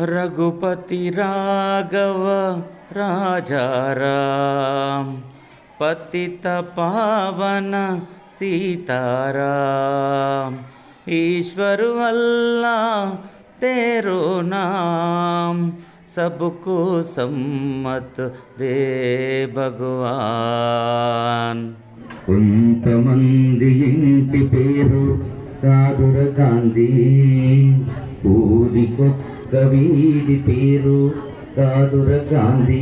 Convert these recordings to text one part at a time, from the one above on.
रघुपति राघव राजाराम पतित पावन सीताराम ईश्वर अल्लाह तेरो नाम सबको सम्मत दे भगवान కొంతమంది ఇంటి పేరు కాదుర గాంధీ ఊరికొక్క వీధి పేరు కాదుర గాంధీ.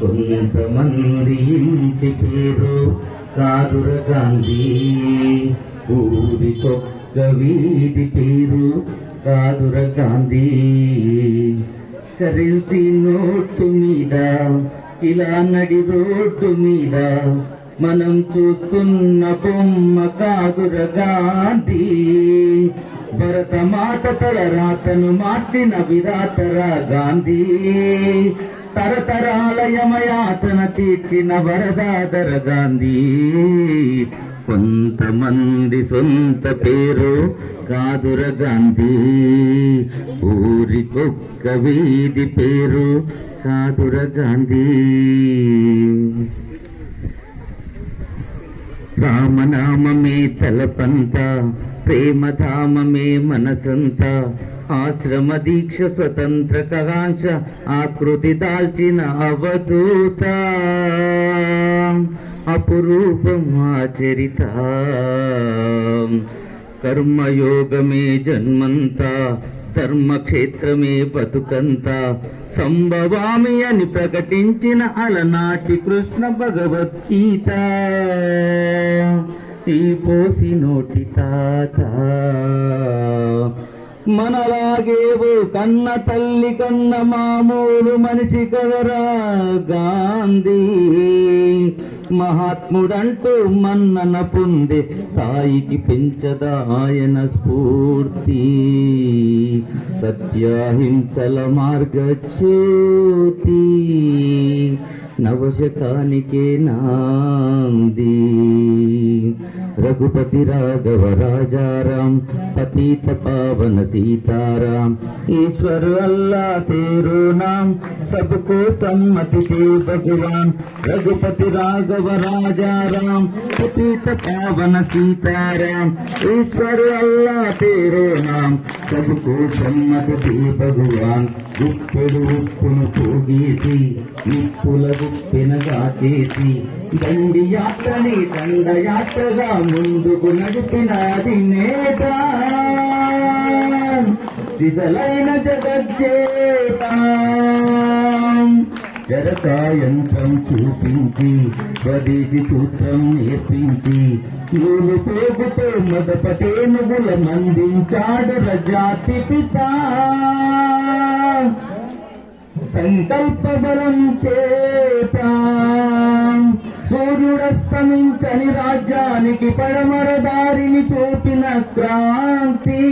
కొంతమంది ఇంటి పేరు కాదుర గాంధీ. ఊరికొక్క వీధి పేరు కాదుర గాంధీ. కరెన్సీ నోటు మీద ఇలా నడి రోడ్డు మీద మనం చూస్తున్న బొమ్మ కాదుర గాంధీ భరత మాట తల రాతను మార్చిన విరాతరా గాంధీ. తరతరాలయమయాతన తీర్చిన వరదాదర గాంధీ. కొంతమంది సొంత పేరు కాదుర గాంధీ. ఊరికొక్క వీధి పేరు కాదుర గాంధీ. రామనామమే తలపంత ప్రేమధామమే మనసంత ఆశ్రమ దీక్ష స్వతంత్ర కాంక్ష ఆకృతి దాల్చిన అవధూత అపురూపం ఆచరిత. కర్మయోగమే జన్మంతా కర్మక్షేత్రమే బతుకంత. సంభవామి అని ప్రకటించిన అలనాటి కృష్ణ భగవద్గీత. ఈ పోసి నోటి తాత. మనలాగేవో కన్న తల్లి కన్న మామూలు మనిషి కదరా గాంధీ. మహాత్ముడంటూ మన్నన పొంది స్థాయికి పెంచదాయన స్ఫూర్తి. సత్యాహింసల మార్గ చూతి నవశకానికే నాంది. రఘుపతి రాఘవ రాజారాం పతీత పవన సీతారాం ఈశ్వర్ అల్లా తేరు నాం సబ్కో సమ్మతి భగవాన్ రఘుపతి రాఘవ రాఘవ రాజారాం పతిత పావన సీతారాం ఈశ్వరు అల్లా తేరే నాం. సబకు సమ్మత దే భగవాన్ గుప్పెడు ఉప్పును పోగేసి నిప్పుల గుప్పిన గాకేసి దండి యాత్రని దండయాత్రగా ముందుకు నడిపినాది నేత దిశలైన జగజ్జేత. జరకాయంత్రం చూపించి స్వదేశీ సూత్రం నేర్పించి నూలు పోగుతో మొదపటే నువ్వుల మందించాడు రజాతి పిత సంకల్ప బలం చేత సూర్యుడస్తమించని రాజ్యానికి పడమర దారిని చూపిన క్రాంతి.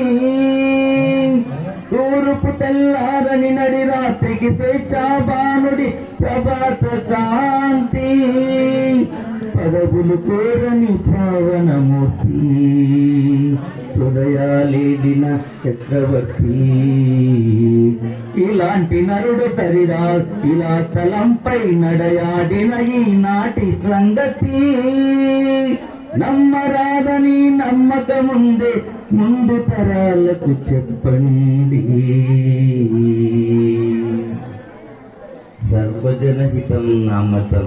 తూరుపు తెల్లారని నడి రాత్రికి పేచాబానుడి ప్రభాత కాంతి పదవులు కోరని పావనమూర్తి హృదయాలేదిన చక్రవర్తి. ఇలాంటి నరుడు తరిరా ఇలా తలంపై నడయాడిన ఈనాటి సంగతి. నమ్మరాదని నమ్మకముందే ముందు తరాలకు చెప్పండి. సర్వజనహితం నామతం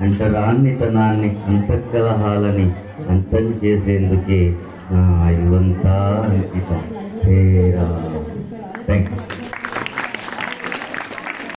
అంటరాన్నితనాన్ని అంతఃకలహాలని అంతం చేసేందుకే నా ఇవంతా అంకితం థ్యాంక్ యూ